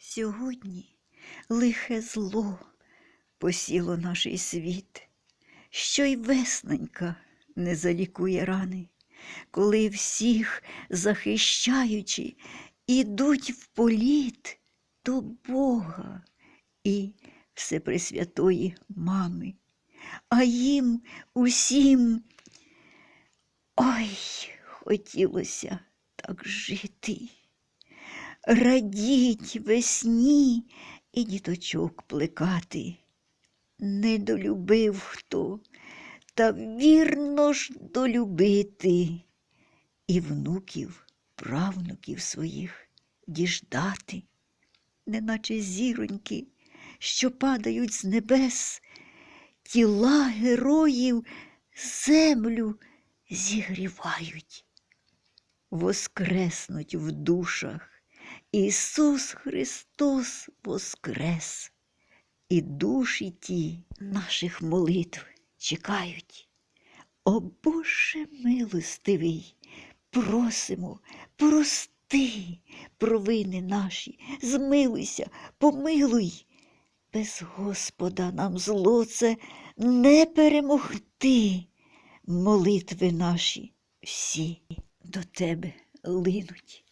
Сьогодні лихе зло посіло наш світ, що й весненька не залікує рани, коли всіх захищаючи, ідуть в політ до Бога і Всепресвятої Мами, а їм усім ой, хотілося так жити радіть весні і діточок плекати. Не долюбив хто, та вірно ж долюбити і внуків, правнуків своїх діждати, неначе зіроньки, що падають з небес, тіла героїв землю зігрівають воскреснуть в душах. Ісус Христос воскрес, і душі ті наших молитв чекають. О Боже милостивий, просимо, прости провини наші, змилуйся, помилуй. Без Господа нам зло це не перемогти. Молитви наші всі до тебе линуть.